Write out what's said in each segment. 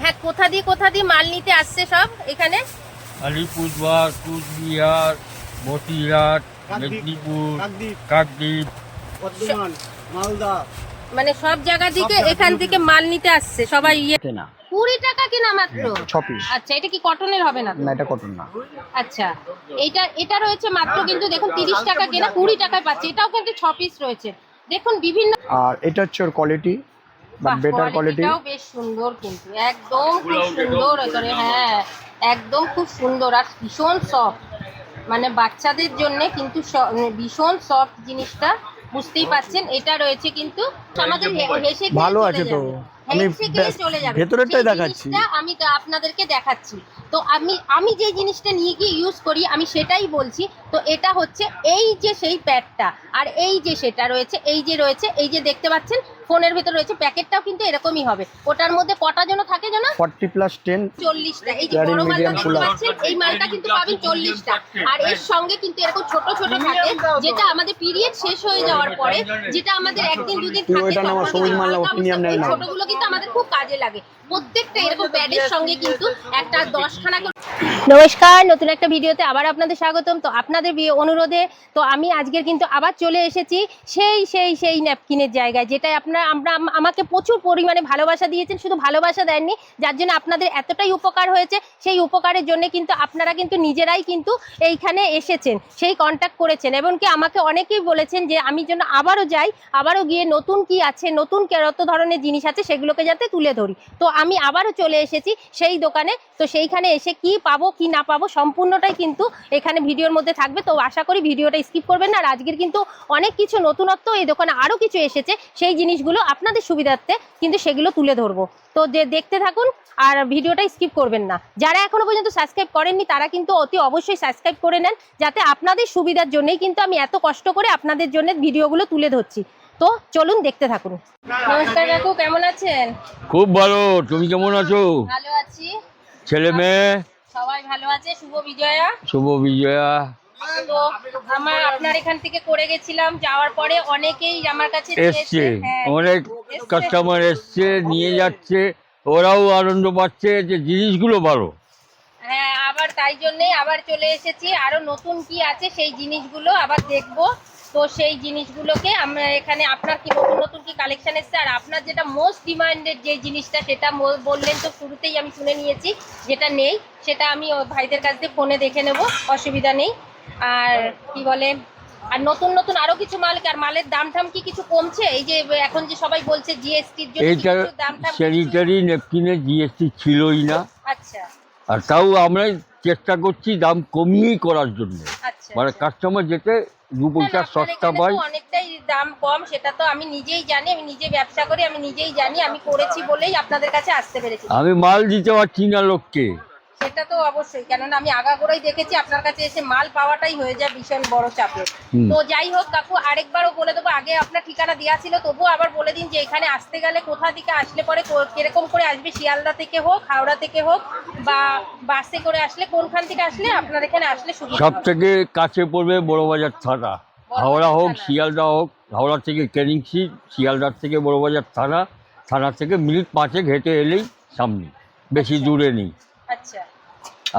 হ্যাঁ কোথা দিয়ে কোথা দিয়ে মাল নিতে আসছে সব এখানে? আলিপুরদুয়ার কুচবিহার মতিরাট মেদিনীপুর কাকদ্বীপ মালদা। মানে সব জায়গা থেকে এখান থেকে মাল নিতে আসছে সবাই ইয়ে। কেনা। কুড়ি টাকা কিনা মাত্র? ছ পিস আচ্ছা এটা কি কটনের হবে না না এটা কটন না। আচ্ছা এটা এটা রয়েছে মাত্র কিন্তু দেখুন তিরিশ টাকা কেনা কুড়ি টাকায় পাচ্ছে। এটাও কিন্তু ছ পিস রয়েছে। দেখুন বিভিন্ন আর এটা হচ্ছে ওর কোয়ালিটি বাট বেটার কোয়ালিটি বেশ সুন্দর কিন্তু একদম খুব সুন্দর এখানে হ্যাঁ একদম খুব সুন্দর আর ভীষণ সফট মানে বাচ্চাদের জন্য কিন্তু স- ভীষণ সফট জিনিসটা বুঝতেই পাচ্ছেন এটা রয়েছে কিন্তু আমাদের হেসে ভালো আছে তো। আমি ভেতরেরটাই দেখাচ্ছি। আমি আপনাদেরকে দেখাচ্ছি। তো আমি আমি যে জিনিসটা নিয়ে গিয়ে ইউজ করি আমি সেটাই বলছি। তো এটা হচ্ছে এই যে সেই প্যাডটা আর এই যে সেটা রয়েছে এই যে রয়েছে এই যে দেখতে পাচ্ছেন ফোনের ভেতর রয়েছে প্যাকেটটাও কিন্তু এরকমই হবে। ওটার মধ্যে কটা যেন থাকে যেন? ফর্টি প্লাস টেন চল্লিশটা। এই যে বড় মালটা দেখতে পাচ্ছেন এই মালটা কিন্তু পাবেন চল্লিশটা। আর এর সঙ্গে কিন্তু এরকম ছোট ছোট থাকে যেটা আমাদের পিরিয়ড শেষ হয়ে যাওয়ার পরে যেটা আমাদের একদিন দুদিন থাকে। ছোটগুলো কিন্তু আমাদের খুব কাজে লাগে। প্রত্যেকটা এরকম প্যাডের সঙ্গে কিন্তু একটা দশখানা নমস্কার নতুন একটা ভিডিওতে আবার আপনাদের স্বাগতম। তো আপনাদের অনুরোধে তো আমি আজকের কিন্তু আবার চলে এসেছি সেই সেই সেই ন্যাপকিনের জায়গায় যেটা আপনারা আমরা আমাকে প্রচুর পরিমাণে ভালোবাসা দিয়েছেন শুধু ভালোবাসা দেননি যার জন্য আপনাদের এতটাই উপকার হয়েছে। সেই উপকারের জন্য কিন্তু আপনারা কিন্তু নিজেরাই কিন্তু এইখানে এসেছেন সেই কন্ট্যাক্ট করেছেন। এবং কি আমাকে অনেকেই বলেছেন যে আমি যেন আবারও যাই আবারও গিয়ে নতুন কি আছে নতুন কত ধরনের জিনিস আছে সেগুলোকে যাতে তুলে ধরি। তো আমি আবারও চলে এসেছি সেই দোকানে। তো সেইখানে এসে কি পাবো, কি না পাবো সম্পূর্ণটাই কিন্তু এখানে ভিডিওর মধ্যে থাকবে। তো আশা করি ভিডিওটা স্কিপ করবেন না। আর আজকের কিন্তু অনেক কিছু নতুনত্ব এই দোকানে আরও কিছু এসেছে। সেই জিনিসগুলো আপনাদের সুবিধার্থে কিন্তু সেগুলো তুলে ধরবো। তো যে দেখতে থাকুন আর ভিডিওটা স্কিপ করবেন না। যারা এখনও পর্যন্ত সাবস্ক্রাইব করেননি, তারা কিন্তু অতি অবশ্যই সাবস্ক্রাইব করে নেন। যাতে আপনাদের সুবিধার জন্যই কিন্তু আমি এত কষ্ট করে আপনাদের জন্য ভিডিওগুলো তুলে ধরছি। তো চলুন দেখতে থাকুন। নমস্কার কাকু কেমন আছেন? খুব ভালো তুমি কেমন আছো? ভালো আছি। ছেলে মেয়ে? সবাই ভালো আছে শুভ বিজয়া। শুভ বিজয়া। তো আমার আপনার এখান থেকে করে গেছিলাম যাওয়ার পরে অনেকেই আমার কাছে এসছে। হ্যাঁ, অনেক কাস্টমার এসছে নিয়ে যাচ্ছে ওরাও আনন্দ পাচ্ছে যে জিনিসগুলো ভালো। হ্যাঁ আবার তাই জন্যই আবার চলে এসেছি। আরও নতুন কি আছে সেই জিনিসগুলো আবার দেখব। তো সেই জিনিসগুলোকে আমরা এখানে আপনার কি নতুন নতুন কি কালেকশন এসছে? আর আপনার যেটা মোস্ট ডিমান্ডেড যে জিনিসটা সেটা বললেন তো শুরুতেই আমি শুনে নিয়েছি যেটা নেই সেটা আমি ভাইদের কাছ থেকে ফোনে দেখে নেব অসুবিধা নেই। আর কি বলে আর নতুন নতুন আরও কিছু মাল আর মালের দাম টাম কি কিছু কমছে? এই যে এখন যে সবাই বলছে জিএসটির জন্য এইটা কিছু দাম টাম স্যানিটারি নেপকিনে জিএসটি ছিলই না। আচ্ছা। আর তাও আমরা চেষ্টা করছি দাম কমিয়েই করার জন্য। আচ্ছা মানে কাস্টমার যেতে দু পয়সা সস্তা এখানে অনেকটাই দাম কম সেটা তো আমি নিজেই জানি আমি নিজে ব্যবসা করি আমি নিজেই জানি আমি করেছি বলেই আপনাদের কাছে আসতে পেরেছি। আমি মাল দিতে পারছি না লোককে। সেটা তো অবশ্যই। কেননা আমি আগাগোড়াই দেখেছি আপনার কাছে এসে মাল পাওয়াটাই হয়ে যায় ভীষণ বড় চাপের। হুম। তো যাই হোক কাকু আরেকবারও বলে দেবো আগে আপনার ঠিকানা দেওয়া ছিল তবুও আবার বলে দিন যে এখানে আসতে গেলে কোথা থেকে আসলে পরে কীরকম করে আসবে শিয়ালদা থেকে হোক হাওড়া থেকে হোক বা বাসে করে আসলে কোনখান থেকে আসলে আপনার এখানে আসলে সুবিধা সব থেকে কাছে পড়বে বড়বাজার থানা। হাওড়া হোক। শিয়ালদা হোক হাওড়া থেকে ক্যানিংসি শিয়ালদার থেকে বড়বাজার থানা থানা থেকে মিনিট পাঁচেক হেঁটে এলেই সামনে বেশি দূরে নেই। আচ্ছা।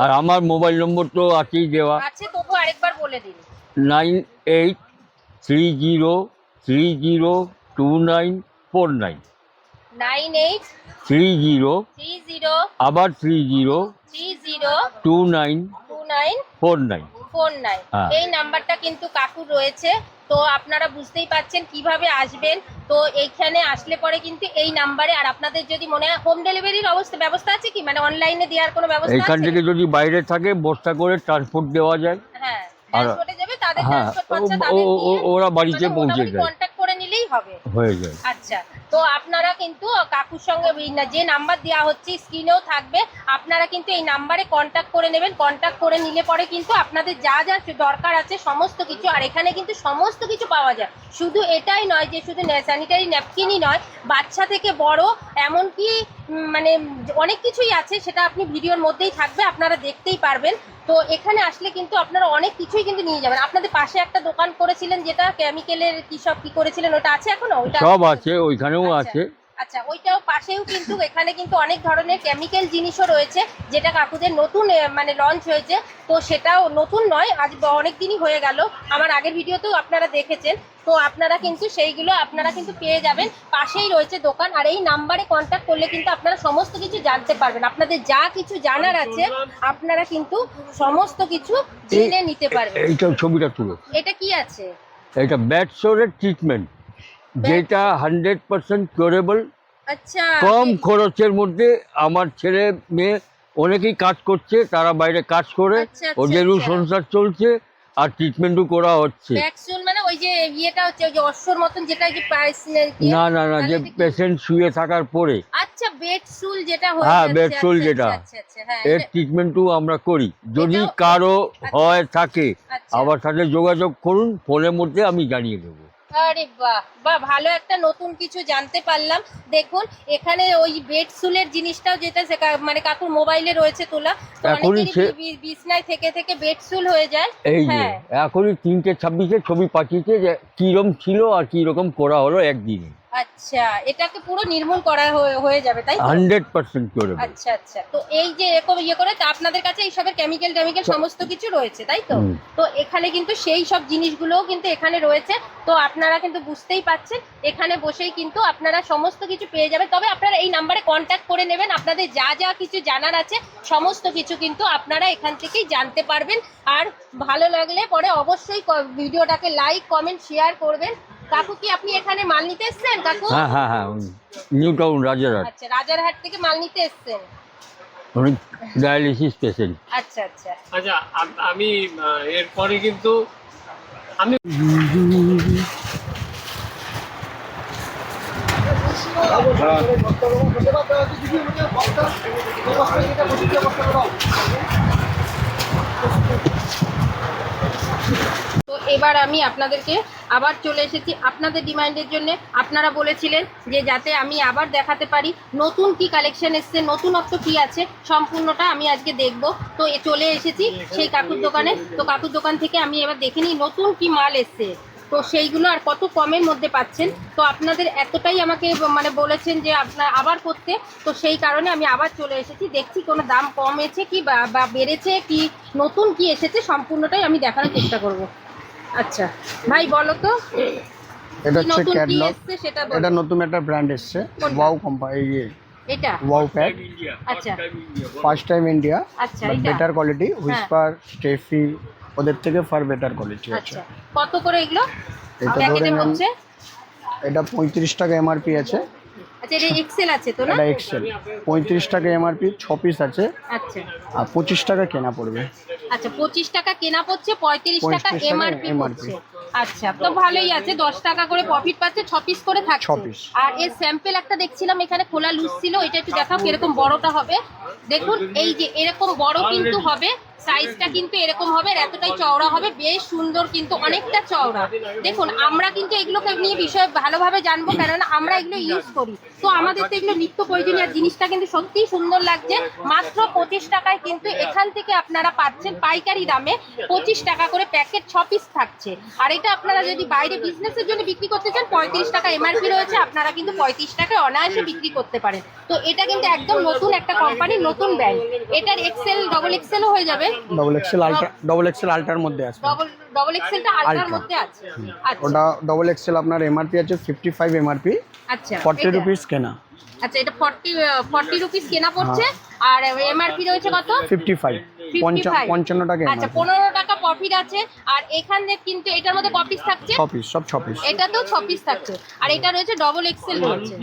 আর আমার মোবাইল নম্বর তো আছেই দেওয়া। আছে তবু আরেকবার বলে দিন। Nine eight three zero three zero two nine four nine. Nine eight three zero three zero আবার three zero three zero two nine two nine four nine. Four nine. হ্যাঁ। এই নাম্বারটা কিন্তু কাকুর রয়েছে। তো আপনারা বুঝতেই পাচ্ছেন কীভাবে আসবেন। তো এইখানে আসলে পরে কিন্তু এই নাম্বারে আর আপনাদের যদি মনে হয় হোম ডেলিভারির অবস্থা ব্যবস্থা আছে কি? মানে অনলাইনে দেওয়ার কোনো ব্যবস্থা এখান থেকে যদি বাইরে থাকে বস্তা করে ট্রান্সপোর্ট দেওয়া যায়। হ্যাঁ ট্রান্সপোর্টে যাবে তাদের হ্যাঁ ট্রান্সপোর্ট খরচা তাদের ওরা বাড়িতে পৌঁছে যায়। করে নিলেই হবে। হয়ে যায়। আচ্ছা তো আপনারা কিন্তু কাকুর সঙ্গে যে নাম্বার দেওয়া হচ্ছে স্ক্রিনেও থাকবে। আপনারা কিন্তু এই নাম্বারে কন্ট্যাক্ট করে নেবেন। কন্ট্যাক্ট করে নিলে পরে কিন্তু আপনাদের যা যা দরকার আছে সমস্ত কিছু আর এখানে কিন্তু সমস্ত কিছু পাওয়া যায়। শুধু এটাই নয় যে শুধু স্যানিটারি ন্যাপকিনই নয় বাচ্চা থেকে বড় এমনকি মানে অনেক কিছুই আছে সেটা আপনি ভিডিওর মধ্যেই থাকবে আপনারা দেখতেই পারবেন। তো এখানে আসলে কিন্তু আপনারা অনেক কিছুই কিন্তু নিয়ে যাবেন। আপনাদের পাশে একটা দোকান করেছিলেন যেটা কেমিক্যালের কি সব কি করেছিলেন ওটা আছে এখনও? ওটা সব আছে ওইখানেও আচ্ছা। আছে। আচ্ছা ওইটাও পাশেও কিন্তু এখানে কিন্তু অনেক ধরনের কেমিক্যাল জিনিসও রয়েছে যেটা কাকুদের নতুন মানে লঞ্চ হয়েছে। তো সেটাও নতুন নয় আজ অনেক দিনই হয়ে গেল। আমার আগের ভিডিওতেও আপনারা দেখেছেন। তো আপনারা কিন্তু সেইগুলো আপনারা কিন্তু পেয়ে যাবেন। পাশেই রয়েছে দোকান আর এই নাম্বারে কন্ট্যাক্ট করলে কিন্তু আপনারা সমস্ত কিছু জানতে পারবেন। আপনাদের যা কিছু জানার আছে আপনারা কিন্তু সমস্ত কিছু জেনে নিতে পারবেন। এইটা ছবিটা তুলো। এটা কি আছে? এটা ব্যাট সোরের ট্রিটমেন্ট যেটা হান্ড্রেড পার্সেন্ট কিউরেবল আচ্ছা কম খরচের মধ্যে আমার ছেলে মেয়ে অনেকেই কাজ করছে তারা বাইরে কাজ করে আচ্ছা, আচ্ছা, ওদেরও আচ্ছা। সংসার চলছে আর ট্রিটমেন্টও করা হচ্ছে মানে ওই যে ইয়েটা হচ্ছে ওই যে অশ্বর মতন যেটা যে না না না যে পেশেন্ট শুয়ে থাকার পরে আচ্ছা যেটা হয়ে হ্যাঁ, আচ্ছা, যেটা। হ্যাঁ এর ট্রিটমেন্টও আমরা করি যদি কারও। হয় থাকে। আমার সাথে যোগাযোগ করুন ফোনের মধ্যে আমি জানিয়ে দেবো আরে বাহ বাহ ভালো একটা নতুন কিছু জানতে পারলাম। দেখুন এখানে ওই বেড সুলের জিনিসটাও যেটা সে মানে কাকুর মোবাইলে রয়েছে তোলা এখনই বিছনায় থেকে থেকে বেড সুল হয়ে যায়। এই যে হ্যাঁ। এখনই তিনটে ছাব্বিশে ছবি পাঠিয়েছে যে কিরম ছিল আর কীরকম করা হলো একদিনে। আচ্ছা এটাকে পুরো নির্মূল করা হয়ে- যাবে তাই তো? হান্ড্রেড পার্সেন্ট করে আচ্ছা আচ্ছা। তো এই যে এরকম ইয়ে করে তা আপনাদের কাছে এইসবের কেমিক্যাল টেমিক্যাল সমস্ত কিছু রয়েছে তাই তো? তো এখানে কিন্তু সেই সব জিনিসগুলোও কিন্তু এখানে রয়েছে। তো আপনারা কিন্তু বুঝতেই পাচ্ছেন এখানে বসেই কিন্তু আপনারা সমস্ত কিছু পেয়ে যাবেন। তবে আপনারা এই নাম্বারে কন্ট্যাক্ট করে নেবেন আপনাদের যা যা কিছু জানার আছে সমস্ত কিছু কিন্তু আপনারা এখান থেকেই জানতে পারবেন। আর ভালো লাগলে পরে অবশ্যই ভিডিওটাকে লাইক কমেন্ট শেয়ার করবেন। কাকু কি আপনি এখানে মাল নিতে এসছেন কাকু? হ্যাঁ হ্যাঁ হ্যাঁ নিউ টাউন রাজারহাট। আচ্ছা রাজারহাট থেকে মাল নিতে এসছেন? উনি ডায়ালিসিস পেশেন্ট। আচ্ছা আচ্ছা। আচ্ছা আমি এরপরে কিন্তু আমি তো এবার আমি আপনাদেরকে আবার চলে এসেছি আপনাদের ডিমান্ডের জন্য। আপনারা বলেছিলেন যে যাতে আমি আবার দেখাতে পারি নতুন কি কালেকশন এসছে, নতুনত্ব কি আছে, সম্পূর্ণটা আমি আজকে দেখব। তো এ চলে এসেছি সেই কাকুর দোকানে। তো কাকুর দোকান থেকে আমি এবার দেখে নিই নতুন কি মাল এসছে। তো সেইগুলো আর কত কমের মধ্যে পাচ্ছেন। তো আপনাদের এতটাই আমাকে মানে বলেছেন যে আপনার আবার করতে। তো সেই কারণে আমি আবার চলে এসেছি। দেখছি কোনো দাম কমেছে কি বা বা বেড়েছে কি, নতুন কি এসেছে, সম্পূর্ণটাই আমি দেখানোর চেষ্টা করব। আচ্ছা ভাই বলো তো এটা হচ্ছে ক্যাটলগ সেটা এটা নতুন একটা ব্র্যান্ড এসছে? ওয়াও কোম্পানি ইয়ে এটা? ওয়াও প্যাড আচ্ছা। ফার্স্ট টাইম ইন্ডিয়া আচ্ছা এটা বেটার কোয়ালিটি হুইসপার স্টেফি ওদের থেকে ফার বেটার কোয়ালিটি আছে। আচ্ছা কত করে এগুলো? এটা প্যাকেটে ধরে নেন হচ্ছে এটা পঁয়ত্রিশ টাকা এমআরপি আছে। আচ্ছা এটা এক্সেল আছে তো না? এটা এক্সেল পঁয়ত্রিশ টাকা এমআরপি পিস আছে। আচ্ছা। আর টাকা কেনা পড়বে। আচ্ছা পঁচিশ টাকা কেনা পড়ছে পঁয়ত্রিশ টাকা 35 টাকা এমআরপি পড়ছে। আচ্ছা তো ভালোই আছে দশ টাকা করে প্রফিট পাচ্ছে পিস করে থাকছে। আর স্যাম্পেল একটা দেখছিলাম এখানে খোলা লুজ ছিল এটা একটু দেখাও কীরকম বড়টা হবে। দেখুন এই যে এরকম বড় কিন্তু হবে সাইজটা কিন্তু এরকম হবে আর এতটাই চওড়া হবে বেশ সুন্দর কিন্তু অনেকটা চওড়া। দেখুন আমরা কিন্তু এগুলোকে নিয়ে বিষয়ে ভালোভাবে জানব কেননা আমরা এগুলো ইউজ করি। তো আমাদের তো এগুলো নিত্য প্রয়োজনীয় জিনিসটা কিন্তু সত্যিই সুন্দর লাগছে। মাত্র পঁচিশ টাকায় কিন্তু এখান থেকে আপনারা পাচ্ছেন পাইকারি দামে পঁচিশ টাকা করে প্যাকেট ছ পিস থাকছে। আর এটা আপনারা যদি বাইরে বিজনেসের জন্য বিক্রি করতে চান পঁয়ত্রিশ টাকা এমআরপি রয়েছে আপনারা কিন্তু পঁয়ত্রিশ টাকায় অনায়াসে বিক্রি করতে পারেন। তো এটা কিন্তু একদম নতুন একটা কোম্পানি নতুন ব্র্যান্ড এটার এক্সেল ডবল এক্সেলও হয়ে যাবে। Double XL ultra double XL আলট্রার মধ্যে আসবে ডবল ডবল এক্সেলটা আলট্রার মধ্যে আছে। আচ্ছা। ওটা ডবল এক্সেল আপনার এমআরপি আছে ফিফটি ফাইভ এমআরপি আচ্ছা। ফর্টি এটা। রুপিস কেনা আচ্ছা এটা ফর্টি ফর্টি রুপিস কেনা পড়ছে আর এমআরপি রয়েছে কত? ফিফটি ফাইভ 55 টাকা আচ্ছা এমআরপি পনেরো টাকা প্রফিট আছে আর এখানে কিন্তু এটার মধ্যে কপিস থাকছে? ছ পিস সব ছ পিস এটা তো ছ পিস থাকছে আর এটা রয়েছে ডবল এক্সেল রয়েছে।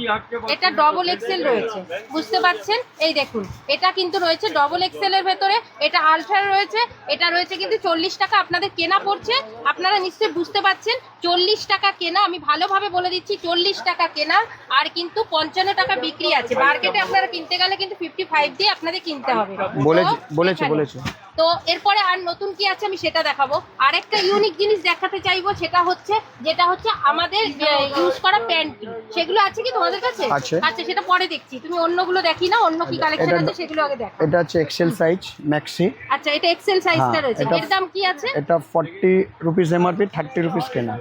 এটা ডবল এক্সেল রয়েছে বুঝতে পারছেন? এই দেখুন এটা কিন্তু রয়েছে ডবল এক্সেল এর ভেতরে এটা আলট্রা রয়েছে এটা রয়েছে কিন্তু চল্লিশ টাকা আপনাদের কেনা পড়ছে। আপনারা নিশ্চয়ই বুঝতে পারছেন চল্লিশ টাকা কেনা আমি ভালোভাবে বলে দিচ্ছি চল্লিশ টাকা কেনা আর কিন্তু পঞ্চান্ন টাকা বিক্রি আছে। মার্কেটে আপনারা কিনতে গেলে কিন্তু ফিফটি ফাইভ দিয়ে আপনাদের কিনতে হবে। বলেছে বলেছে বলেছে। তো এরপরে আর নতুন কি আছে আমি সেটা দেখাবো। আরেকটা ইউনিক জিনিস দেখাতে চাইব সেটা হচ্ছে যেটা হচ্ছে আমাদের ইউজ করা প্যান্ট সেগুলো আছে কি তোমাদের কাছে? আছে। আচ্ছা সেটা পরে দেখছি। তুমি অন্যগুলো দেখি না অন্য কি কালেকশন আছে সেগুলো আগে দেখো এটা হচ্ছে এক্সেল সাইজ ম্যাক্সি আচ্ছা এটা এক্সেল সাইজটা হ্যাঁ, রয়েছে। এর দাম কি আছে? এটা forty rupees MRP thirty rupees কেনা।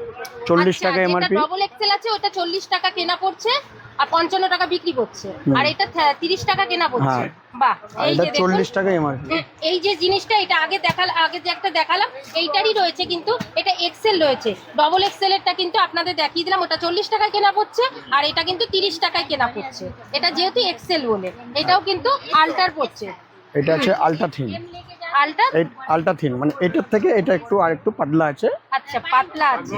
চল্লিশ টাকা এমআরপি ডবল এক্সেল আছে ওটা চল্লিশ টাকা কেনা পড়ছে আর পঞ্চান্ন টাকা বিক্রি করছে। আর এটা তিরিশ টাকা কেনা পড়ছে। হ্যাঁ। বাহ এই যে দেখুন। চল্লিশ টাকা এমআরপি এই যে জিনিসটা এটা আগে দেখাল আগে যে একটা দেখালাম এইটারই রয়েছে কিন্তু এটা এক্সেল রয়েছে। ডবল এক্সেলেরটা কিন্তু আপনাদের দেখিয়ে দিলাম ওটা চল্লিশ টাকায় কেনা পড়ছে আর এটা কিন্তু তিরিশ টাকায় কেনা পড়ছে। এটা যেহেতু এক্সেল বলে এটাও কিন্তু আল্টার পড়ছে। এটা আছে আলট্রা থিন আল্টার এই থিন মানে এটার থেকে এটা একটু আর একটু পাতলা আছে। আচ্ছা পাতলা আছে।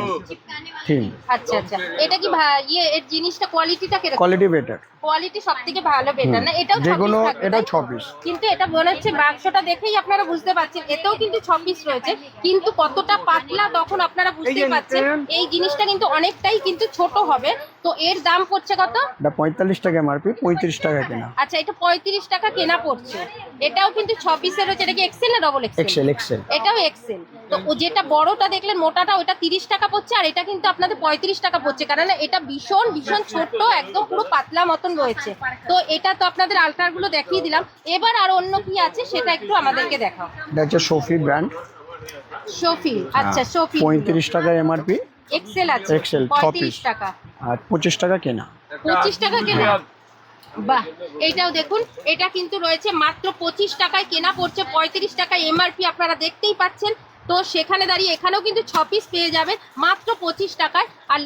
থিন আচ্ছা আচ্ছা। এটা কি ইয়ে এর জিনিসটা কোয়ালিটিটা কীরকম? কোয়ালিটি বেটার কোয়ালিটি সব থেকে ভালো বেটার না? এটাও যে 26 কোনো থাকবে, এটা ছ পিস কিন্তু এটা মনে হচ্ছে বাক্সটা দেখেই আপনারা বুঝতে পারছেন এতেও কিন্তু ছাব্বিশ রয়েছে কিন্তু কতটা পাতলা তখন আপনারা বুঝতেই পারছেন এই জিনিসটা কিন্তু অনেকটাই কিন্তু ছোট হবে। তো এর দাম পড়ছে কত? এটা পঁয়তাল্লিশ টাকা এমআরপি পঁয়ত্রিশ টাকা কেনা। আচ্ছা এটা পঁয়ত্রিশ টাকা কেনা পড়ছে। এটাও কিন্তু ছাব্বিশের রয়েছে এটা কি এক্সেল না ডবল এক্সেল এক্সেল এক্সেল এটাও এক্সেল তো যেটা বড়টা দেখলেন মোটাটা ওটা তিরিশ টাকা পড়ছে আর এটা কিন্তু আপনাদের পঁয়ত্রিশ টাকা পড়ছে কারণ এটা ভীষণ ভীষণ ছোট একদম পুরো পাতলা মতন রয়েছে। তো এটা তো আপনাদের আলট্রাগুলো দেখিয়ে দিলাম। এবার আর অন্য কি আছে সেটা একটু আমাদেরকে দেখাও। এটা হচ্ছে সোফি ব্র্যান্ড শফি আচ্ছা শফি পঁয়ত্রিশ টাকা এমআরপি এক্সেল আছে পঁয়ত্রিশ piece। টাকা। আর পঁচিশ টাকা কেনা। পঁচিশ টাকা কেনা? বাহ এইটাও দেখুন এটা কিন্তু রয়েছে মাত্র পঁচিশ টাকায় কেনা পড়ছে পঁয়ত্রিশ টাকায় এমআরপি আপনারা দেখতেই পাচ্ছেন। তো সেখানে দাঁড়িয়ে এখানেও কিন্তু ছ পিস পেয়ে যাবেন মাত্র পঁচিশ টাকায়। আর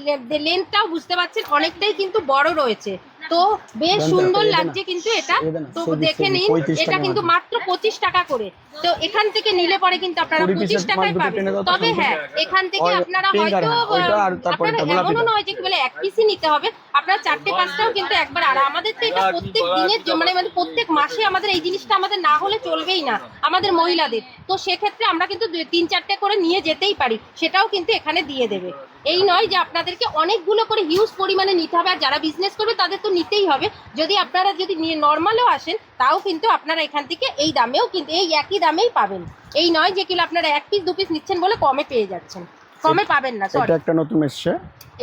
লেন্থটাও বুঝতে পারছেন অনেকটাই কিন্তু বড় রয়েছে। তো বেশ সুন্দর। লাগছে কিন্তু এটা। তো দেখে নিন এটা কিন্তু মাত্র। পঁচিশ টাকা করে। তো এখান থেকে নিলে পরে কিন্তু আপনারা পঁচিশ টাকায় পাবেন। তবে হ্যাঁ এখান থেকে আপনারা হয়তো হ্যাঁ, আপনারা এমনও নয় যে বলে এক পিসই নিতে হবে। আপনার চারটে পাঁচটাও কিন্তু একবার আর আমাদের তো এটা প্রত্যেক দিনের মানে মানে প্রত্যেক মাসে আমাদের এই জিনিসটা আমাদের না হলে চলবেই না আমাদের মহিলাদের। তো সেক্ষেত্রে আমরা কিন্তু তিন চারটে করে নিয়ে যেতেই পারি সেটাও কিন্তু এখানে দিয়ে দেবে। এই নয় যে আপনাদেরকে অনেকগুলো করে হিউজ পরিমাণে নিতে হবে আর যারা বিজনেস করবে তাদের তো নিতেই হবে। যদি আপনারা যদি নর্মালও আসেন তাও কিন্তু আপনারা এখান থেকে এই দামেও কিন্তু এই একই দামেই পাবেন। এই নয় যে কিলো আপনারা এক পিস দু পিস নিচ্ছেন বলে কমে পেয়ে যাচ্ছেন। কমে পাবেন না সরি এটা একটা নতুন এসছে।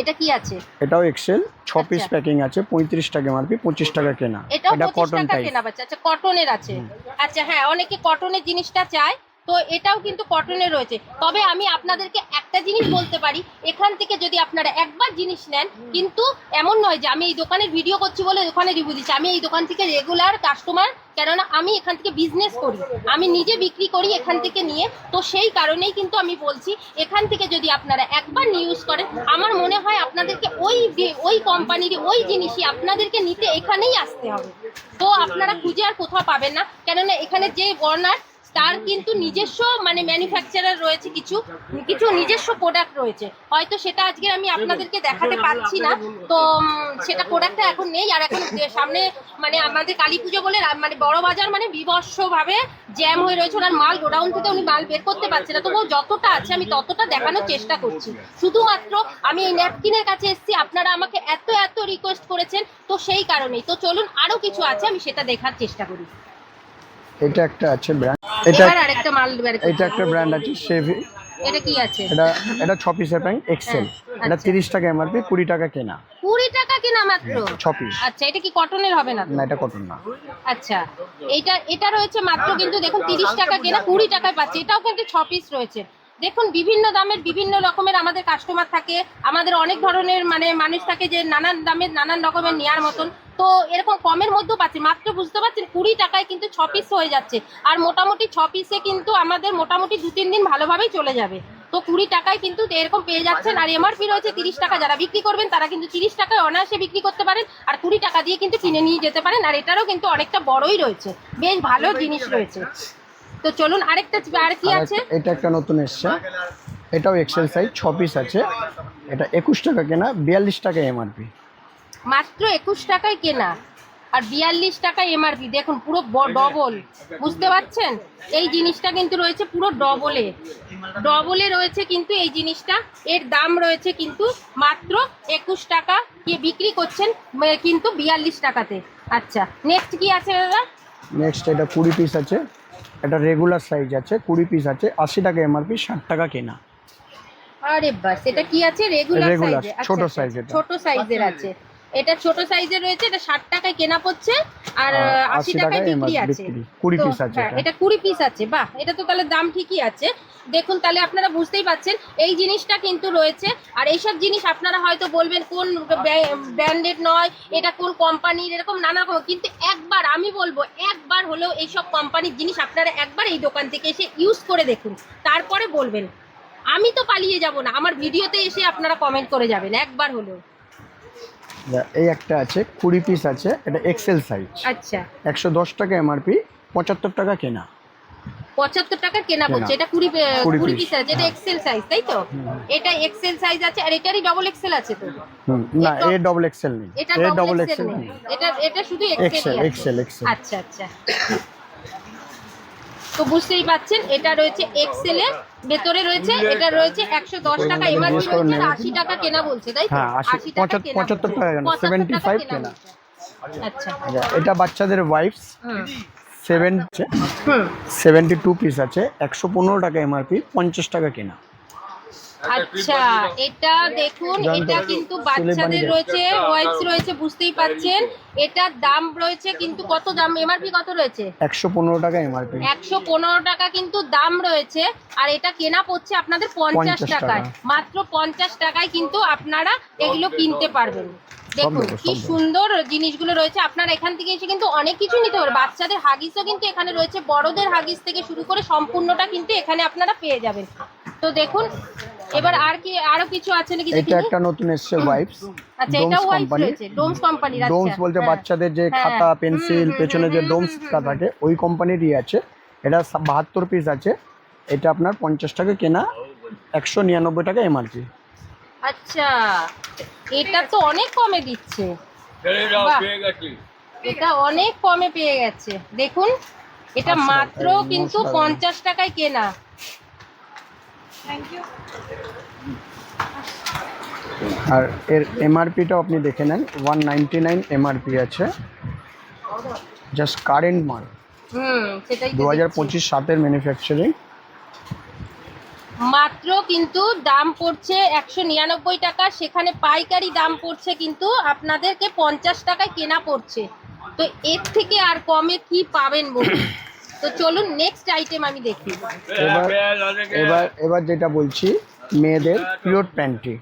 এটা কি আছে? এটাও এক্সেল ছ পিস। প্যাকিং আছে পঁয়ত্রিশ টাকা এমআরপি পঁচিশ টাকা কেনা। এটা কটন টাকা টাইপ কেনা বাচ্চা আচ্ছা কটনের আছে। আচ্ছা হ্যাঁ অনেকে কটনের জিনিসটা চায় তো এটাও কিন্তু কটনের রয়েছে। তবে আমি আপনাদেরকে একটা জিনিস বলতে পারি এখান থেকে যদি আপনারা একবার জিনিস নেন কিন্তু এমন নয় যে আমি এই দোকানের ভিডিও করছি বলে দোকানে রিভিউ দিচ্ছি। আমি এই দোকান থেকে রেগুলার কাস্টমার কেননা আমি এখান থেকে বিজনেস করি। আমি নিজে বিক্রি করি এখান থেকে নিয়ে। তো সেই কারণেই কিন্তু আমি বলছি এখান থেকে যদি আপনারা একবার ইউজ করেন আমার মনে হয় আপনাদেরকে ওই ওই কোম্পানির ওই জিনিসই আপনাদেরকে নিতে এখানেই আসতে হবে। তো আপনারা খুঁজে আর কোথাও পাবেন না। কেননা এখানে যে ওনার তার কিন্তু নিজস্ব মানে ম্যানুফ্যাকচারার রয়েছে কিছু কিছু নিজস্ব প্রোডাক্ট রয়েছে। হয়তো সেটা আজকে আমি আপনাদেরকে দেখাতে পাচ্ছি না। তো সেটা প্রোডাক্টটা এখন নেই। আর এখন সামনে মানে আমাদের কালী পুজো বলে মানে বড় বাজার মানে বিভৎসভাবে জ্যাম হয়ে রয়েছে। ওনার মাল গোডাউন থেকে উনি মাল বের করতে পারছে না। তবুও যতটা আছে আমি ততটা দেখানোর চেষ্টা করছি। শুধুমাত্র আমি এই ন্যাপকিনের কাছে এসেছি। আপনারা আমাকে এত এত রিকোয়েস্ট করেছেন, তো সেই কারণেই। তো চলুন আরও কিছু আছে, আমি সেটা দেখার চেষ্টা করি। এটা একটা আছে ব্র্যান্ড এটা আর আরেকটা মাল বের এটা একটা ব্র্যান্ড আছে শেভি এটা কি আছে? এটা এটা 6 পিসের প্যান্ট এক্সেল এটা আচ্ছা। তিরিশ টাকা এমআরপি কুড়ি টাকা কেনা। কুড়ি টাকা কেনা মাত্র? 6 পিস আচ্ছা এটা কি কটনের হবে না না এটা কটন না। আচ্ছা এটা এটা রয়েছে মাত্র কিন্তু দেখুন তিরিশ টাকা কেনা কুড়ি টাকায় পাচ্ছি। এটাও কিন্তু 6 পিস রয়েছে। দেখুন, বিভিন্ন দামের, বিভিন্ন রকমের আমাদের কাস্টমার থাকে। আমাদের অনেক ধরনের মানে মানুষ থাকে যে নানান দামের, নানান রকমের নেওয়ার মতন। তো এরকম কমের মধ্যেও পাচ্ছি। মাত্র বুঝতে পারছেন, কুড়ি টাকায় কিন্তু ছ পিস হয়ে যাচ্ছে। আর মোটামুটি ছ পিসে কিন্তু আমাদের মোটামুটি দু তিন দিন ভালোভাবেই চলে যাবে। তো কুড়ি টাকায় কিন্তু এরকম পেয়ে যাচ্ছেন। আর এমআরপি রয়েছে তিরিশ টাকা। যারা বিক্রি করবেন, তারা কিন্তু তিরিশ টাকায় অনায়াসে বিক্রি করতে পারেন। আর কুড়ি টাকা দিয়ে কিন্তু কিনে নিয়ে যেতে পারেন। আর এটারও কিন্তু অনেকটা বড়ই রয়েছে। বেশ ভালো জিনিস রয়েছে। তো চলুন আরেকটা আর কি আছে? এটা একটা নতুন এসছে। এটাও এক্সেল সাইজ ছ পিস আছে। এটা একুশ টাকা কেনা বিয়াল্লিশ টাকা এমআরপি মাত্র একুশ টাকায় কেনা। আর বিয়াল্লিশ টাকা এমআরপি দেখুন পুরো ডবল বুঝতে পারছেন? এই জিনিসটা কিন্তু রয়েছে পুরো ডবলে ডবলে রয়েছে কিন্তু এই জিনিসটা। এর দাম রয়েছে কিন্তু মাত্র একুশ টাকা। কি বিক্রি করছেন কিন্তু বিয়াল্লিশ টাকাতে। আচ্ছা নেক্সট কি আছে দাদা? নেক্সট এটা কুড়ি পিস আছে। এটা রেগুলার সাইজ আছে কুড়ি পিস আছে আশি টাকা এমআরপি ষাট টাকা কেনা। আরে বাস এটা কি আছে? রেগুলার সাইজ ছোট সাইজের এটা। ছোট সাইজের আছে। এটা ছোট সাইজের রয়েছে এটা ষাট টাকায় কেনা পড়ছে আর আশি টাকায় বিক্রি আছে। বিক্রি। 20 তো, piece আছে হ্যাঁ, এটা। এটা কুড়ি পিস আছে বাহ এটা তো তাহলে দাম ঠিকই আছে। দেখুন তাহলে আপনারা বুঝতেই পাচ্ছেন এই জিনিসটা কিন্তু রয়েছে আর এইসব জিনিস আপনারা হয়তো বলবেন কোন ব্র্যান্ডেড নয় এটা কোন কোম্পানির এরকম নানা রকম। কিন্তু একবার আমি বলব একবার হলেও এইসব কোম্পানির জিনিস আপনারা একবার এই দোকান থেকে এসে ইউজ করে দেখুন। তারপরে বলবেন। আমি তো পালিয়ে যাব না আমার ভিডিওতে এসে আপনারা কমেন্ট করে যাবেন একবার হলেও। এই একটা আছে কুড়ি পিস আছে এটা এক্সেল সাইজ আচ্ছা। একশো দশ টাকা এমআরপি পঁচাত্তর টাকা কেনা। পঁচাত্তর টাকা কেনা বলছে পড়ছে এটা কুড়ি কুড়ি পিস আছে এটা হ্যাঁ। এক্সেল সাইজ তাই তো? এটা এক্সেল সাইজ আছে আর এটারই ডবল এক্সেল আছে তো? না এ ডবল এক্সেল নেই। এটা ডবল এক্সেল নেই। এটা এটা শুধু এক্সেল এক্সেল এক্সেল আচ্ছা আচ্ছা। তো বুঝতেই পাচ্ছেন এটা রয়েছে এক্সেল এর ভেতরে রয়েছে এটা রয়েছে একশো দশ টাকা এমআরপি রয়েছে। আশি টাকা কেনা বলছে তাই তো? হ্যাঁ, আশি- টাকা পঁচাত্তর-। টাকা কেনা, ফাইভ 75 কেনা। আচ্ছা। এটা বাচ্চাদের wipes hmm. Seven seventy two piece আছে একশো পনেরো টাকা এমআরপি পঞ্চাশ টাকা কেনা। আচ্ছা এটা দেখুন এটা কিন্তু বাচ্চাদের রয়েছে ওয়াইপস রয়েছে বুঝতেই পাচ্ছেন এটার দাম রয়েছে কিন্তু কত দাম? এমআরপি কত রয়েছে? একশো পনেরো টাকা এমআরপি একশো পনেরো টাকা কিন্তু দাম রয়েছে আর এটা কেনা পড়ছে আপনাদের পঞ্চাশ 50 টাকায়। মাত্র পঞ্চাশ টাকায় কিন্তু আপনারা এগুলো কিনতে পারবেন। দেখুন কি সুন্দর জিনিসগুলো রয়েছে। আপনারা এখান থেকে এসে কিন্তু অনেক কিছু নিতে পারবেন। বাচ্চাদের হাগিসও কিন্তু এখানে রয়েছে। বড়দের হাগিস থেকে শুরু করে সম্পূর্ণটা কিন্তু এখানে আপনারা পেয়ে যাবেন। তো দেখুন এবার আর কি আরও কিছু আছে নাকি এটা একটা নতুন এসছে ওয়াইপস আচ্ছা এটাও ওয়াইফ রয়েছে ডোমস কোম্পানির আচ্ছা। ডোমস বলতে হ্যাঁ। বাচ্চাদের যে হ্যাঁ। খাতা পেন্সিল পেছনে যে ডোমসটা থাকে ওই কোম্পানিরই আছে। এটা বাহাত্তর পিস আছে। এটা আপনার পঞ্চাশ টাকা কেনা একশো নিরানব্বই টাকা এমআরপি আচ্ছা এটা তো অনেক কমে দিচ্ছে। ছেড়ে পেয়ে গেছি। এটা অনেক কমে পেয়ে গেছে। দেখুন এটা আচ্ছা, মাত্র কিন্তু পঞ্চাশ টাকায় কেনা। আর এর এমআরপিটাও আপনি দেখে নেন ওয়ান নাইনটি নাইন এমআরপি আছে। জাস্ট কারেন্ট মাল। হুম সেটাই দু হাজার পঁচিশ সাতের ম্যানুফ্যাকচারিং মাত্র কিন্তু দাম পড়ছে একশো নিরানব্বই টাকা সেখানে পাইকারি দাম পড়ছে কিন্তু আপনাদেরকে পঞ্চাশ টাকায় কেনা পড়ছে। তো এর থেকে আর কমে কি পাবেন বলুন? তো চলুন নেক্সট আইটেম আমি দেখি এবার এবার এবার যেটা বলছি মেয়েদের পিওর প্যান্টি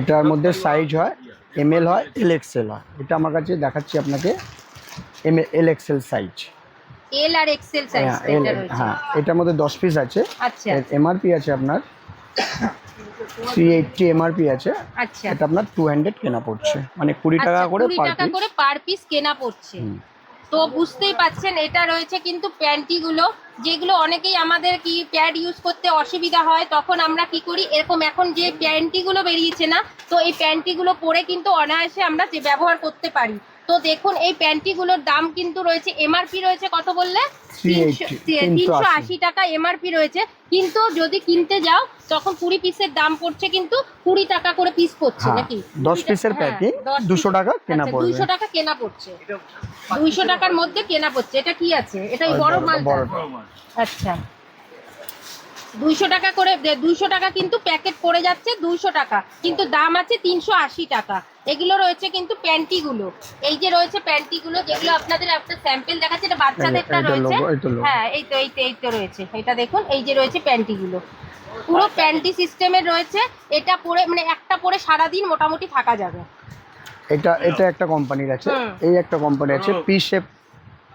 এটার মধ্যে সাইজ হয় এম এল হয় এল এক্সেল হয়। এটা আমার কাছে দেখাচ্ছি আপনাকে M L XL size L আর এক্সেল সাইজ হ্যাঁ এল হ্যাঁ এটার মধ্যে দশ পিস আছে। আচ্ছা। এমআরপি আছে আপনার থ্রি এইটটি এমআরপি আছে। আচ্ছা। এটা আপনার টু হান্ড্রেড কেনা পড়ছে। মানে কুড়ি টাকা আচ্ছা, করে কুড়ি পার পিস করে পার পিস কেনা পড়ছে। তো বুঝতেই পাচ্ছেন, এটা রয়েছে কিন্তু প্যান্টিগুলো, যেগুলো অনেকেই আমাদের কি প্যাড ইউজ করতে অসুবিধা হয়, তখন আমরা কি করি, এরকম এখন যে প্যান্টিগুলো বেরিয়েছে না, তো এই প্যান্টিগুলো পরে কিন্তু অনায়াসে আমরা যে ব্যবহার করতে পারি। তো দেখুন এই প্যান্টিগুলোর দাম কিন্তু রয়েছে এমআরপি রয়েছে কত বললে? 380, তিনশো আশি। টাকা এমআরপি রয়েছে। কিন্তু যদি কিনতে যাও তখন কুড়ি পিসের দাম পড়ছে কিন্তু কুড়ি টাকা করে পিস পড়ছে হ্যাঁ, নাকি? দশ পিসের packing, 200 টাকা কেনা পড়বে। আচ্ছা, দুইশো টাকা কেনা পড়ছে। দুইশো টাকার মধ্যে কেনা পড়ছে। এটা কি আছে? এটা বড় বড়টা। আচ্ছা। দুইশো টাকা করে দুইশো টাকা কিন্তু প্যাকেট পড়ে যাচ্ছে দুইশো টাকা। কিন্তু দাম আছে তিনশো আশি টাকা। এগুলো রয়েছে কিন্তু প্যান্টিগুলো। এই যে রয়েছে প্যান্টিগুলো যেগুলো আপনাদের একটা স্যাম্পেল দেখাচ্ছে এটা বাচ্চাদেরটা রয়েছে। হ্যাঁ এই তো এই তো এই তো রয়েছে। এটা দেখুন এই যে রয়েছে প্যান্টিগুলো। পুরো প্যান্টি সিস্টেমের রয়েছে। এটা পরে মানে একটা পরে সারাদিন মোটামুটি থাকা যাবে। এটা এটা একটা কোম্পানির আছে। এই একটা কোম্পানি আছে পি শেপ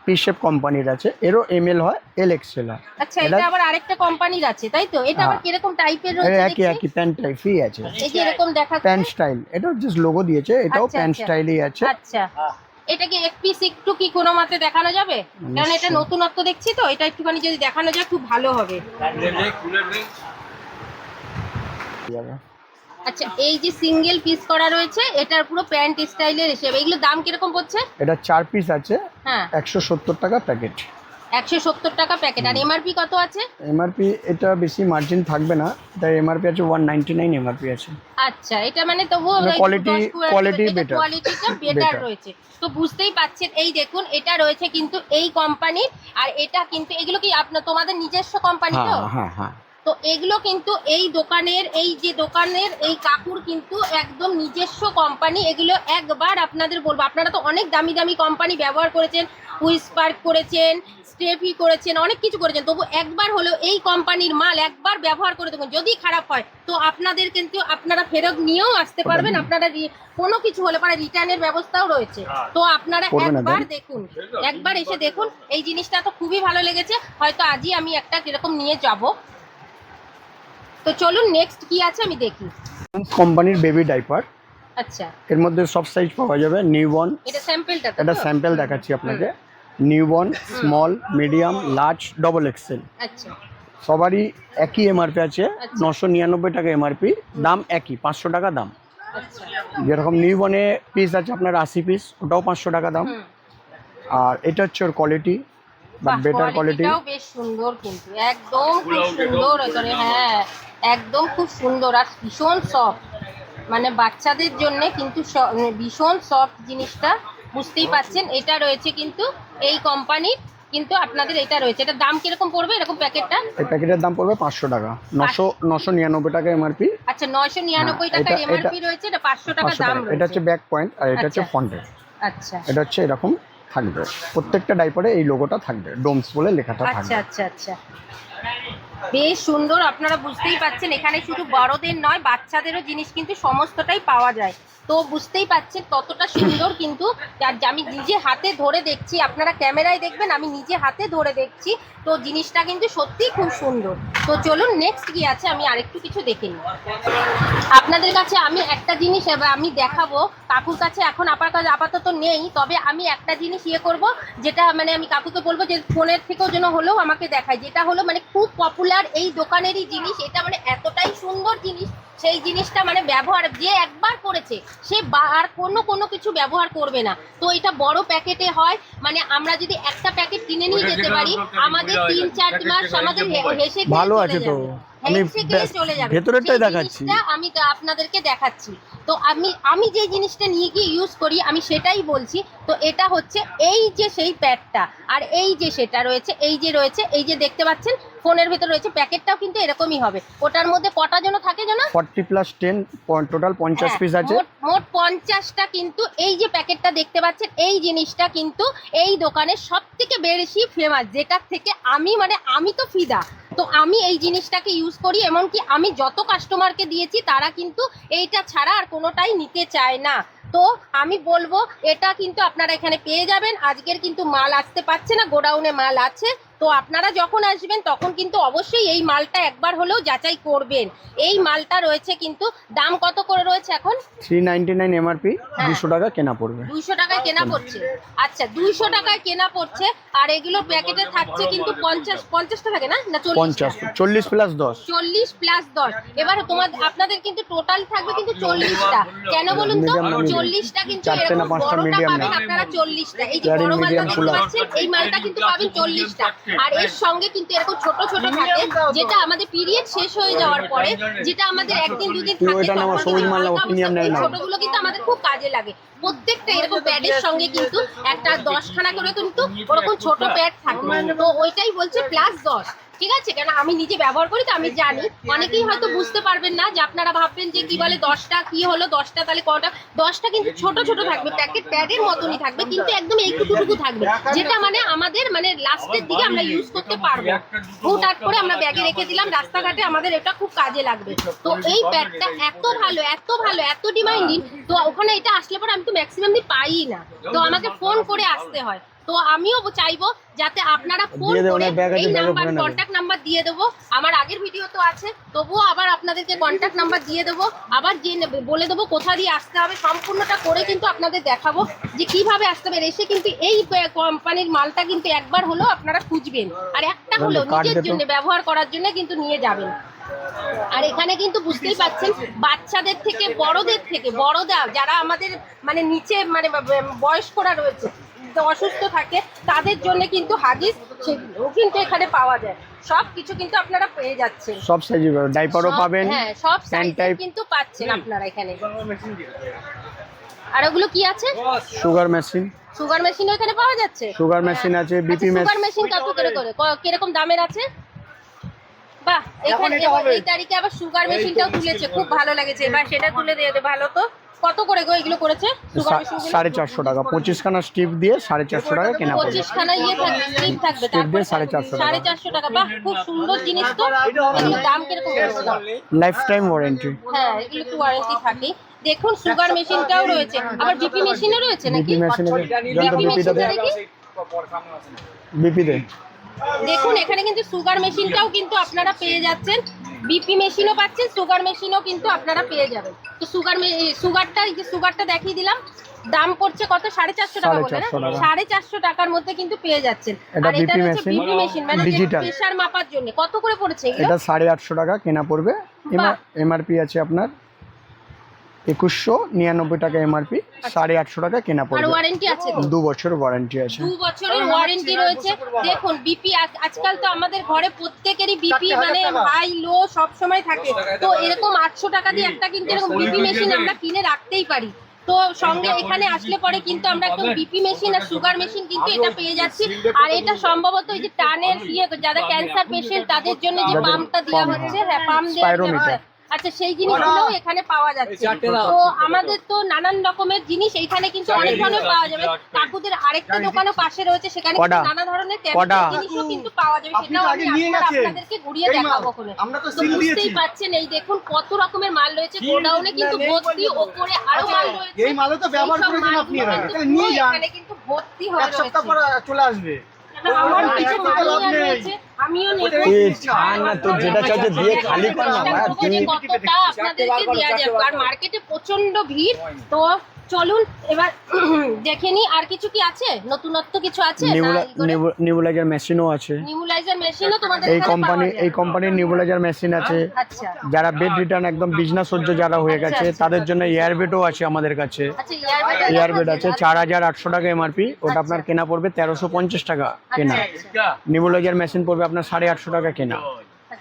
পি শেপ কোম্পানির আছে। এরও এম এল হয় এল এক্সেল হয়। আচ্ছা এটা আবার আরেকটা কোম্পানির আছে তাই তো? এটা আবার হ্যাঁ। কীরকম টাইপের রয়েছে একই? একই প্যান্ট টাইপই আছে। এই যে এরকম দেখাচ্ছে? প্যান্ট স্টাইল এটাও জাস্ট লোগো দিয়েছে এটাও আচ্ছা, প্যান্ট আচ্ছা। স্টাইলই আছে। আচ্ছা। এটা কি এক পিস একটু কি কোনো মতে দেখানো যাবে? কারণ এটা নতুনত্ব দেখছি তো এটা একটুখানি যদি দেখানো যায় খুব ভালো হবে। আচ্ছা এই যে সিঙ্গেল পিস করা রয়েছে এটার পুরো প্যান্ট স্টাইলের হিসেবে এগুলো দাম কীরকম পড়ছে? এটা চার পিস আছে হ্যাঁ। একশো সত্তর টাকা প্যাকেট একশো সত্তর টাকা প্যাকেট আর এমআরপি কত আছে? এমআরপি এটা বেশি মার্জিন থাকবে না তাই এমআরপি আছে ওয়ান নাইনটি নাইন এমআরপি আছে। আচ্ছা এটা মানে মানে quality- quality better. কোয়ালিটিটা বেটার রয়েছে। তো বুঝতেই পাচ্ছেন এই দেখুন এটা রয়েছে কিন্তু এই কোম্পানির আর এটা কিন্তু এগুলো কি আপনার তোমাদের নিজস্ব কোম্পানি তো? হ্যাঁ হ্যাঁ হ্যাঁ। তো এগুলো কিন্তু এই দোকানের এই যে দোকানের এই কাকুর কিন্তু একদম নিজস্ব কোম্পানি এগুলো একবার আপনাদের বলব। আপনারা তো অনেক দামি দামি কোম্পানি ব্যবহার করেছেন হুইসপার্ক করেছেন স্টেফি করেছেন অনেক কিছু করেছেন। তবু একবার হলেও এই কোম্পানির মাল একবার ব্যবহার করে দেখুন যদি খারাপ হয় তো আপনাদের কিন্তু আপনারা ফেরত নিয়েও আসতে পারবেন। আপনারা রি- কোনো কিছু হলে পরে রিটার্নের ব্যবস্থাও রয়েছে। তো আপনারা একবার দেখুন একবার এসে দেখুন। এই জিনিসটা তো খুবই ভালো লেগেছে। হয়তো আজই আমি একটা কীরকম নিয়ে যাব। তো চলুন নেক্সট কি আছে আমি দেখি। কোম্পানির বেবি ডাইপার আচ্ছা। এর মধ্যে সব সাইজ পাওয়া যাবে। নিউ বর্ন এটা স্যাম্পলটা এটা স্যাম্পল দেখাচ্ছি আপনাকে। New born small medium large double XL আচ্ছা। সবারই একই এমআরপি আছে। আচ্ছা। নশো নিরানব্বই টাকা এমআরপি দাম একই পাঁচশো টাকা দাম। আচ্ছা। যেরকম নিউ বর্নে পিস আছে আপনার আশি পিস ওটাও পাঁচশো টাকা দাম। আর এটা হচ্ছে ওর কোয়ালিটি বা বেটার কোয়ালিটি বেশ সুন্দর কিন্তু। একদম সুন্দর হ্যাঁ। একদম খুব সুন্দর আর ভীষণ সফট মানে বাচ্চাদের জন্য কিন্তু মানে ভীষণ সফট জিনিসটা বুঝতেই পাচ্ছেন। এটা রয়েছে কিন্তু এই কোম্পানির কিন্তু আপনাদের এটা রয়েছে। এটা দাম কীরকম পড়বে? এরকম প্যাকেটটা? এই প্যাকেটের দাম পড়বে পাঁচশো টাকা। নশো নশো নিরানব্বই টাকা এমআরপি আচ্ছা নয়শো নিরানব্বই হ্যাঁ, টাকার এমআরপি রয়েছে এটা পাঁচশো টাকা দাম টাকা। এটা হচ্ছে ব্যাক পয়েন্ট আর এটা হচ্ছে আচ্ছা। ফন্টের আচ্ছা। এটা হচ্ছে এরকম থাকবে। প্রত্যেকটা ডাইপারে এই লোগোটা থাকবে। ডোমস বলে লেখাটা থাকবে। আচ্ছা আচ্ছা আচ্ছা। বেশ সুন্দর, আপনারা বুঝতেই পাচ্ছেন, এখানে শুধু বড়দের নয়, বাচ্চাদেরও জিনিস কিন্তু সমস্তটাই পাওয়া যায়। তো বুঝতেই পাচ্ছেন কতটা সুন্দর কিন্তু। আমি নিজে হাতে ধরে দেখছি, আপনারা ক্যামেরায় দেখবেন, আমি নিজে হাতে ধরে দেখছি। তো জিনিসটা কিন্তু সত্যিই খুব সুন্দর। তো চলুন নেক্সট কি আছে, আমি আরেকটু কিছু দেখে নিই। আপনাদের কাছে আমি একটা জিনিস আমি দেখাবো। কাকুর কাছে এখন আপনার কাছে আপাতত নেই, তবে আমি একটা জিনিস ইয়ে করব, যেটা মানে আমি কাকুকে বলব যে ফোনের থেকেও যেন হলেও আমাকে দেখায়। যেটা হলো মানে খুব পপুলার এই দোকানেরই জিনিস, এটা মানে এতটাই সুন্দর জিনিস সেই জিনিসটা মানে ব্যবহার যে একবার করেছে সে আর কোনো কোনো কিছু ব্যবহার করবে না। তো এটা বড় প্যাকেটে হয় মানে আমরা যদি একটা প্যাকেট কিনে নিয়ে যেতে পারি আমাদের তিন চার মাস আমাদের হেসে ভালো আছে তো। আমি চলে যাবে। ভেতরেরটাই দেখাচ্ছি। আমি তো আপনাদেরকে দেখাচ্ছি। তো আমি আমি যে জিনিসটা নিয়ে গিয়ে ইউজ করি আমি সেটাই বলছি তো এটা হচ্ছে এই যে সেই প্যাডটা আর এই যে সেটা রয়েছে এই যে রয়েছে এই যে দেখতে পাচ্ছেন ফোনের ভেতর রয়েছে প্যাকেটটাও কিন্তু এরকমই হবে। ওটার মধ্যে কটা যেন থাকে যেন? ফর্টি প্লাস টেন টোটাল পঞ্চাশ হ্যাঁ, পিস আছে। মোট পঞ্চাশটা কিন্তু এই যে প্যাকেটটা দেখতে পাচ্ছেন এই জিনিসটা কিন্তু এই দোকানে সব থেকে বেশি ফেমাস যেটার থেকে আমি মানে আমি তো ফিদা। তো আমি এই জিনিসটাকে ইউজ করি এমনকি আমি যত কাস্টমারকে দিয়েছি তারা কিন্তু এইটা ছাড়া আর কোনোটাই নিতে চায় না। তো আমি বলব এটা কিন্তু আপনারা এখানে পেয়ে যাবেন। আজকের কিন্তু মাল আসতে পারছে না গোডাউনে মাল আছে। তো আপনারা যখন আসবেন তখন কিন্তু অবশ্যই এই মালটা একবার হলেও যাচাই করবেন। এই মালটা রয়েছে কিন্তু দাম কত করে রয়েছে এখন? থ্রি নাইনটি নাইন এমআরপি হ্যাঁ। দুশো টাকা কেনা পড়বে। দুইশো টাকায় কেনা পড়ছে। আচ্ছা দুইশো টাকায় কেনা পড়ছে আর এগুলো প্যাকেটে থাকছে কিন্তু পঞ্চাশ পঞ্চাশটা থাকে না? না পঞ্চাশ চল্লিশ চল্লিশ প্লাস দশ। চল্লিশ প্লাস দশ। এবার তোমার আপনাদের কিন্তু টোটাল থাকবে কিন্তু চল্লিশটা। কেন বলুন তো? চল্লিশটা কিন্তু এরকম বড়টা পাবেন আপনারা চল্লিশটা। এই যে বড় মালটা দেখতে পাচ্ছেন এই মালটা কিন্তু পাবেন চল্লিশটা। আর এর সঙ্গে কিন্তু এরকম ছোট ছোট থাকে যেটা আমাদের পিরিয়ড শেষ হয়ে যাওয়ার পরে যেটা আমাদের একদিন দুদিন থাকে। ছোটগুলো কিন্তু আমাদের খুব কাজে লাগে। প্রত্যেকটা এরকম প্যাডের সঙ্গে কিন্তু একটা দশখানা করে কিন্তু ওরকম ছোট প্যাড থাকে। তো ওইটাই বলছে প্লাস দশ। ঠিক আছে? কেন আমি নিজে ব্যবহার করি তো আমি জানি। অনেকেই হয়তো বুঝতে পারবেন না যে আপনারা ভাববেন যে কি বলে দশটা কি হলো দশটা তাহলে কটা? দশটা কিন্তু ছোট ছোট থাকবে প্যাকেট প্যাডের মতনই থাকবে কিন্তু একদম এইটুকুটুকু থাকবে। যেটা মানে আমাদের মানে লাস্টের দিকে আমরা ইউজ করতে পারব। হুটহাট করে আমরা ব্যাগে রেখে দিলাম রাস্তাঘাটে আমাদের এটা খুব কাজে লাগবে। তো এই প্যাডটা এত ভালো এত ভালো এত ডিমান্ডিং তো ওখানে এটা আসলে পরে আমি তো ম্যাক্সিমাম পাই না। তো আমাকে ফোন করে আসতে হয়। তো আমিও চাইব যাতে আপনারা ফোন করে এই নাম্বার কন্ট্যাক্ট নাম্বার দিয়ে দেবো। আমার আগের ভিডিও তো আছে তবুও আবার আপনাদেরকে কন্ট্যাক্ট নাম্বার দিয়ে দেবো। আবার যে বলে দেবো কোথা দিয়ে আসতে হবে সম্পূর্ণটা করে কিন্তু আপনাদের দেখাবো যে কীভাবে আসতে হবে। এসে কিন্তু এই কোম্পানির মালটা কিন্তু একবার হলেও আপনারা খুঁজবেন। আর একটা হলেও নিজের জন্য ব্যবহার করার জন্য কিন্তু নিয়ে যাবেন। আর এখানে কিন্তু বুঝতেই পাচ্ছেন বাচ্চাদের থেকে বড়দের থেকে বড়দা যারা আমাদের মানে নিচে মানে বয়স্করা রয়েছে অসুস্থ থাকে তাদের জন্য কিন্তু হাগিস সেগুলোও কিন্তু এখানে পাওয়া যায়। সব কিছু কিন্তু আপনারা পেয়ে যাচ্ছেন। সব সাইজে পাবেন। ডাইপারও পাবেন হ্যাঁ সব সাইজের কিন্তু পাচ্ছেন আপনারা এখানে। আর ওগুলো কি আছে? Sugar machine. সুগার মেশিনও এখানে পাওয়া যাচ্ছে? সুগার মেশিন আছে বিপি মেশিন সুগার মেশিন। কত করে করে? ক- কীরকম দামের আছে? বাহ এখানে এই তারিখে আবার সুগার মেশিনটাও তুলেছে খুব ভালো লেগেছে। এবার সেটা তুলে দিয়ে দে ভালো তো? কত করে গো এগুলো করেছে? সাড়ে চারশো টাকা। পঁচিশখানা স্টিপ দিয়ে সাড়ে চারশো টাকা কেনা পঁচিশ খানা ইয়ে থাকবে স্লিপ থাকবে Strip দিয়ে সাড়ে চারশো সাড়ে চারশো টাকা। বাহ খুব সুন্দর জিনিস তো। এগুলো দাম কীরকম লাইফ টাইম ওয়ারেন্টি হ্যাঁ এগুলো তো ওয়ারেন্টি থাকে দেখুন সুগার মেশিনটাও রয়েছে। আবার বিপি মেশিনও রয়েছে নাকি? বিপি মেশিনে বিপি দেয় দেখুন এখানে কিন্তু সুগার মেশিনটাও কিন্তু আপনারা পেয়ে যাচ্ছেন। বিপি মেশিনও পাচ্ছেন সুগার মেশিনও কিন্তু আপনারা পেয়ে যাবেন। তো সুগার সুগারটা যে সুগারটা দেখিয়ে দিলাম দাম পড়ছে কত? সাড়ে চারশো টাকা বলে না? সাড়ে চারশো টাকার মধ্যে কিন্তু পেয়ে যাচ্ছেন। আর এটা হচ্ছে বিপি মেশিন মানে। প্রেশার মাপার জন্য। কত করে পড়েছে এটা সাড়ে আটশো টাকা কেনা পড়বে। এমআরপি আছে আপনার একুশশো নিরানব্বই টাকা এমআরপি সাড়ে আটশো টাকা কেনা আর পড়বে। ওয়ারেন্টি আছে দু বছর ওয়ারেন্টি আছে। দু বছরের ওয়ারেন্টি রয়েছে। দেখুন বিপি আজকাল তো আমাদের ঘরে প্রত্যেকেরই বিপি মানে হাই লো সব সময় থাকে। তো এরকম আটশো টাকা দিয়ে একটা কিন্তু এরকম বিপি মেশিন আমরা কিনে রাখতেই পারি। তো সঙ্গে এখানে আসলে পরে কিন্তু আমরা একদম বিপি মেশিন আর সুগার মেশিন কিন্তু এটা পেয়ে যাচ্ছি। আর এটা সম্ভবত এই যে টানের ইয়ে যারা ক্যান্সার পেশেন্ট তাদের জন্য যে পাম্পটা দেওয়া হচ্ছে হ্যাঁ পাম্প দেওয়া। হচ্ছে। আচ্ছা সেই জিনিসগুলো এখানে পাওয়া যাচ্ছে তো আমাদের তো নানান রকমের জিনিস এইখানে কিন্তু অনেক ধরনের পাওয়া যাবে কাকুদের আরেকটা দোকানও পাশে রয়েছে সেখানে নানা ধরনের জিনিসও কিন্তু পাওয়া যাবে সেটাও আমি। আপনাদেরকে ঘুরিয়ে দেখাবো ওখানে তো বুঝতেই। পাচ্ছেন এই দেখুন কত রকমের মাল রয়েছে গোডাউনে কিন্তু ভর্তি। ওপরে আরও মাল রয়েছে এই মালও তো ব্যবহার করেছেন আপনি এর আগে। নিয়ে যান। এখানে কিন্তু ভর্তি হয়ে এক সপ্তাহ পর রয়েছে চলে আসবে আমার কিছু মাল। রয়েছে আমিও নেব ছাড় না, তোর যেটা চাইছে দিয়ে খালি কর না, ভাই, চেষ্টা করব যে তুই- কতটা আপনাদেরকে দেওয়া যাবে? আর মার্কেটে প্রচণ্ড ভিড় তো চলুন এবার দেখে নি আর কিছু কি আছে? নতুনত্ব কিছু আছে নিউবুলাইজার মেশিনও আছে। নিউলাইজার মেশিনও তোমাদের এই কোম্পানি এই কোম্পানির নিউবুলাইজার মেশিন আছে। আচ্ছা। যারা বেড রিটার্ন একদম বিজনেস সহ্য যারা হয়ে আচ্ছা, গেছে আচ্ছা। তাদের জন্য এয়ারবেডও আছে আমাদের কাছে। আচ্ছা ইয়ারবেড এয়ারবেড আছে চার হাজার আটশো টাকা এমআরপি ওটা আপনার কেনা পড়বে তেরোশো পঞ্চাশ টাকা কেনা। নিউবুলাইজার মেশিন পড়বে আপনার সাড়ে আটশো টাকা কেনা।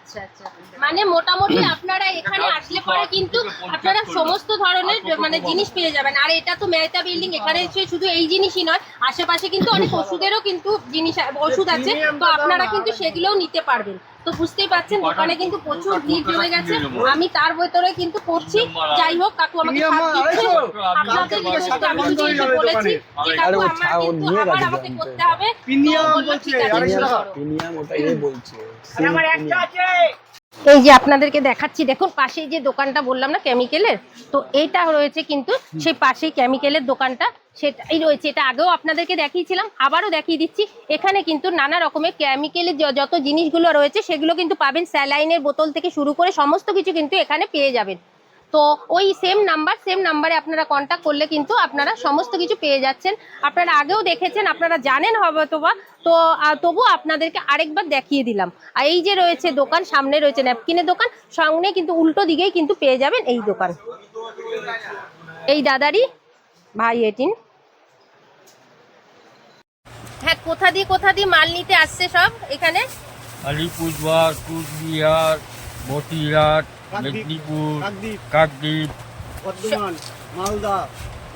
আচ্ছা আচ্ছা মানে মোটামুটি আপনারা এখানে আসলে পরে কিন্তু আপনারা সমস্ত ধরনের মানে জিনিস পেয়ে যাবেন। আর এটা তো মেহতা বিল্ডিং এখানে শুধু এই জিনিসই নয় আশেপাশে কিন্তু অনেক ওষুধেরও কিন্তু জিনিস ওষুধ আছে। তো আপনারা কিন্তু সেগুলোও নিতে পারবেন। তো বুঝতেই পারছেন দোকানে কিন্তু প্রচুর ভিড় জমে গেছে। আমি তার ভেতরে কিন্তু করছি যাই হোক কাকু আমাকে প্রিয়াম, সাথ দিচ্ছে। আপনাদের আমি বলেছি যে কাকু আমার কিন্তু আবার আমাকে করতে হবে। প্রিমিয়াম বলল, বলছে, আছে। প্রিমিয়াম ওটাই বলছে। এই যে আপনাদেরকে দেখাচ্ছি দেখুন পাশেই যে দোকানটা বললাম না কেমিক্যালের তো এইটা রয়েছে কিন্তু সেই পাশেই কেমিক্যালের দোকানটা। সেটাই রয়েছে এটা আগেও আপনাদেরকে দেখিয়েছিলাম আবারও দেখিয়ে দিচ্ছি। এখানে কিন্তু নানা রকমের কেমিক্যালের যত জিনিসগুলো রয়েছে সেগুলো কিন্তু পাবেন স্যালাইনের বোতল থেকে শুরু করে সমস্ত কিছু কিন্তু এখানে পেয়ে যাবেন। তো ওই সেম নাম্বার সেম নাম্বারে আপনারা কন্ট্যাক্ট করলে কিন্তু আপনারা সমস্ত কিছু পেয়ে যাচ্ছেন। আপনারা আগেও দেখেছেন, আপনারা জানেন হবে বা। তো তবু আপনাদেরকে আরেকবার দেখিয়ে দিলাম। আর এই যে রয়েছে দোকান, সামনে রয়েছে ন্যাপকিনের দোকান, সামনে কিন্তু উল্টো দিকেই কিন্তু পেয়ে যাবেন এই দোকান। এই দাদারই ভাই এটিন। হ্যাঁ কোথা দিয়ে কোথা দিয়ে মাল নিতে আসছে সব এখানে? আলিপুরদুয়ার, কুচবিহার মতিহাট মেদিনীপুর কাকদ্বীপ। বর্ধমান মালদা।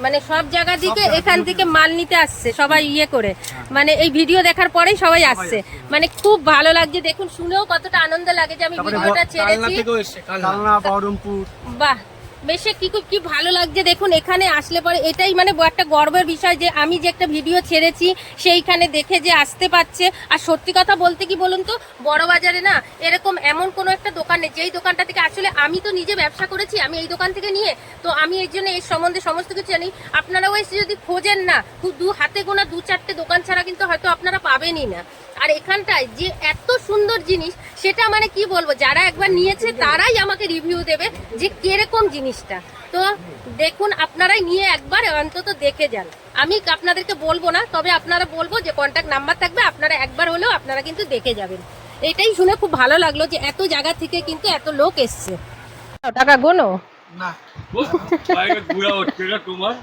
মানে সব জায়গা থেকে এখান থেকে মাল নিতে আসছে সবাই ইয়ে করে। মানে এই ভিডিও দেখার পরেই সবাই আসছে। মানে খুব ভালো লাগছে দেখুন শুনেও কতটা আনন্দ লাগে যে আমি ভিডিওটা ছেড়েছি। কালনা বহরমপুর। বাহ বেশ কি খুব কি ভালো লাগছে দেখুন, এখানে আসলে পরে এটাই মানে একটা গর্বের বিষয় যে আমি যে একটা ভিডিও ছেড়েছি, সেইখানে দেখে যে আসতে পারছে। আর সত্যি কথা বলতে কি বলুন তো বড় বাজারে না এরকম এমন কোনো একটা দোকান নেই, যেই দোকানটা থেকে আসলে আমি তো নিজে ব্যবসা করেছি, আমি এই দোকান থেকে নিয়ে, তো আমি এই জন্য এর সম্বন্ধে সমস্ত কিছু জানি। আপনারাও এসে যদি খোঁজেন না দু হাতে গোনা দু চারটে দোকান ছাড়া কিন্তু হয়তো আপনারা পাবেনই না। আর এখানটায় যে এত সুন্দর জিনিস সেটা মানে কি বলব যারা একবার নিয়েছে তারাই আমাকে রিভিউ দেবে যে কীরকম জিনিসটা। তো দেখুন আপনারাই নিয়ে একবার অন্তত দেখে যান। আমি আপনাদেরকে বলব না তবে আপনারা বলব যে কন্ট্যাক্ট নাম্বার থাকবে আপনারা একবার হলেও আপনারা কিন্তু দেখে যাবেন। এটাই শুনে খুব ভালো লাগল যে এত জায়গা থেকে কিন্তু এত লোক এসছে। টাকা গোনো? না। তোমার।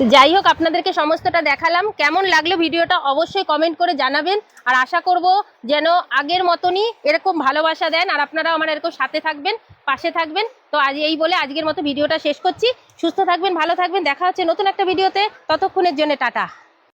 তো যাই হোক, আপনাদেরকে সমস্তটা দেখালাম। কেমন লাগল ভিডিওটা অবশ্যই কমেন্ট করে জানাবেন। আর আশা করব যেন আগের মতনই এরকম ভালোবাসা দেন আর আপনারা আমার এরকম সাথে থাকবেন, পাশে থাকবেন। তো আজ এই বলে আজকের মতো ভিডিওটা শেষ করছি। সুস্থ থাকবেন, ভালো থাকবেন। দেখা হচ্ছে নতুন একটা ভিডিওতে। ততক্ষণের জন্য টাটা।